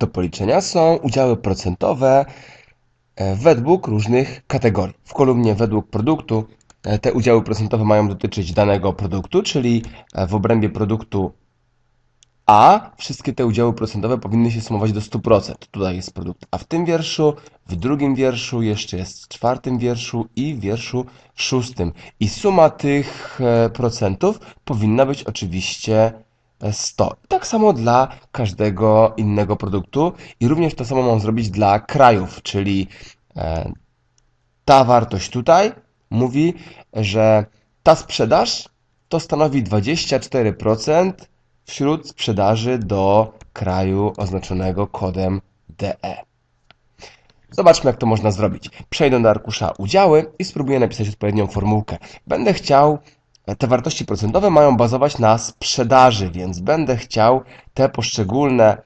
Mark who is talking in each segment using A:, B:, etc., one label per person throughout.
A: do policzenia są udziały procentowe e, według różnych kategorii. W kolumnie według produktu e, te udziały procentowe mają dotyczyć danego produktu, czyli e, w obrębie produktu A wszystkie te udziały procentowe powinny się sumować do 100%. Tutaj jest produkt A w tym wierszu, w drugim wierszu, jeszcze jest w czwartym wierszu i w wierszu szóstym. I suma tych procentów powinna być oczywiście 100. Tak samo dla każdego innego produktu i również to samo mam zrobić dla krajów, czyli e, ta wartość tutaj mówi, że ta sprzedaż to stanowi 24% wśród sprzedaży do kraju oznaczonego kodem DE. Zobaczmy, jak to można zrobić. Przejdę do arkusza udziały i spróbuję napisać odpowiednią formułkę. Będę chciał te wartości procentowe mają bazować na sprzedaży, więc będę chciał te poszczególne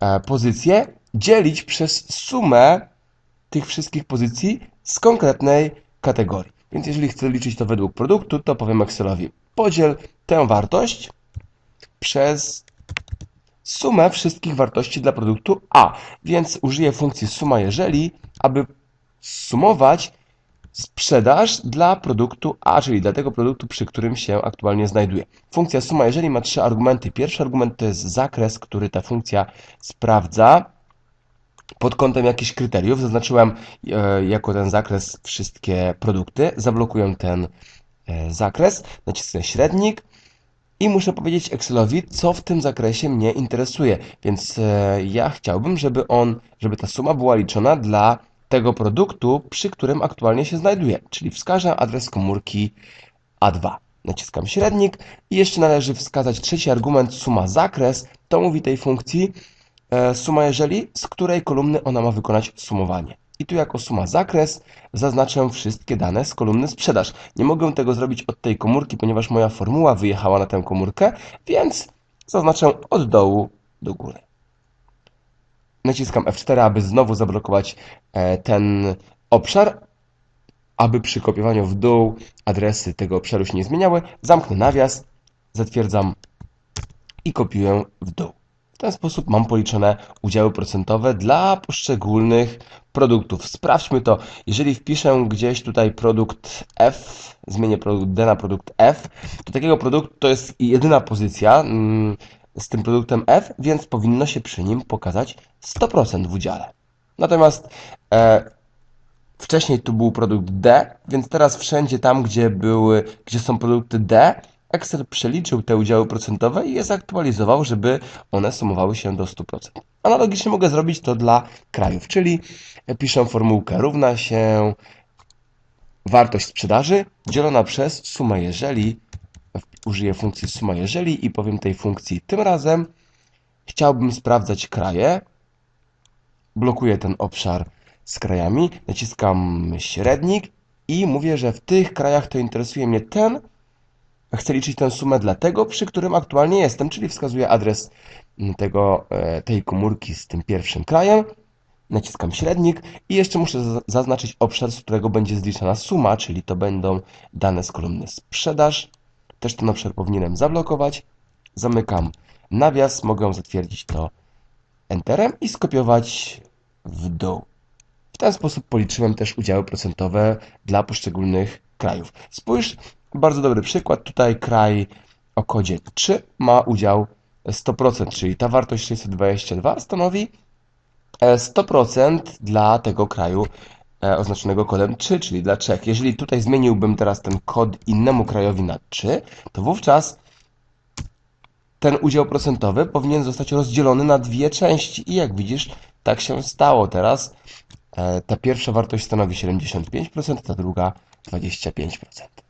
A: e, pozycje dzielić przez sumę tych wszystkich pozycji z konkretnej kategorii. Więc jeżeli chcę liczyć to według produktu, to powiem Excelowi podziel tę wartość przez sumę wszystkich wartości dla produktu A. Więc użyję funkcji suma jeżeli, aby sumować sprzedaż dla produktu A, czyli dla tego produktu, przy którym się aktualnie znajduje. Funkcja suma, jeżeli ma trzy argumenty, pierwszy argument to jest zakres, który ta funkcja sprawdza pod kątem jakichś kryteriów. Zaznaczyłem e, jako ten zakres wszystkie produkty. Zablokuję ten e, zakres, nacisnę średnik i muszę powiedzieć Excelowi, co w tym zakresie mnie interesuje. Więc e, ja chciałbym, żeby on, żeby ta suma była liczona dla tego produktu, przy którym aktualnie się znajduje, czyli wskażę adres komórki A2. Naciskam średnik i jeszcze należy wskazać trzeci argument suma zakres. To mówi tej funkcji e, suma jeżeli, z której kolumny ona ma wykonać sumowanie. I tu jako suma zakres zaznaczę wszystkie dane z kolumny sprzedaż. Nie mogę tego zrobić od tej komórki, ponieważ moja formuła wyjechała na tę komórkę, więc zaznaczę od dołu do góry. Naciskam F4, aby znowu zablokować e, ten obszar, aby przy kopiowaniu w dół adresy tego obszaru się nie zmieniały. Zamknę nawias, zatwierdzam i kopiuję w dół. W ten sposób mam policzone udziały procentowe dla poszczególnych produktów. Sprawdźmy to. Jeżeli wpiszę gdzieś tutaj produkt F, zmienię produkt D na produkt F, to takiego produktu to jest jedyna pozycja, mm, z tym produktem F, więc powinno się przy nim pokazać 100% w udziale. Natomiast e, wcześniej tu był produkt D, więc teraz wszędzie tam, gdzie, były, gdzie są produkty D, Excel przeliczył te udziały procentowe i je zaktualizował, żeby one sumowały się do 100%. Analogicznie mogę zrobić to dla krajów, czyli piszę formułkę równa się wartość sprzedaży dzielona przez sumę jeżeli użyję funkcji suma jeżeli i powiem tej funkcji tym razem chciałbym sprawdzać kraje. Blokuję ten obszar z krajami, naciskam średnik i mówię, że w tych krajach to interesuje mnie ten, chcę liczyć tę sumę dla tego, przy którym aktualnie jestem, czyli wskazuję adres tego, e, tej komórki z tym pierwszym krajem. Naciskam średnik i jeszcze muszę zaznaczyć obszar, z którego będzie zliczana suma, czyli to będą dane z kolumny sprzedaż. Też ten obszar powinienem zablokować. Zamykam nawias, mogę zatwierdzić to Enterem i skopiować w dół. W ten sposób policzyłem też udziały procentowe dla poszczególnych krajów. Spójrz, bardzo dobry przykład. Tutaj kraj o kodzie 3 ma udział 100%, czyli ta wartość 622 stanowi 100% e, dla tego kraju oznaczonego kodem 3, czyli dla Czech. Jeżeli tutaj zmieniłbym teraz ten kod innemu krajowi na 3, to wówczas ten udział procentowy powinien zostać rozdzielony na dwie części. I jak widzisz, tak się stało. Teraz e, ta pierwsza wartość stanowi 75%, ta druga 25%.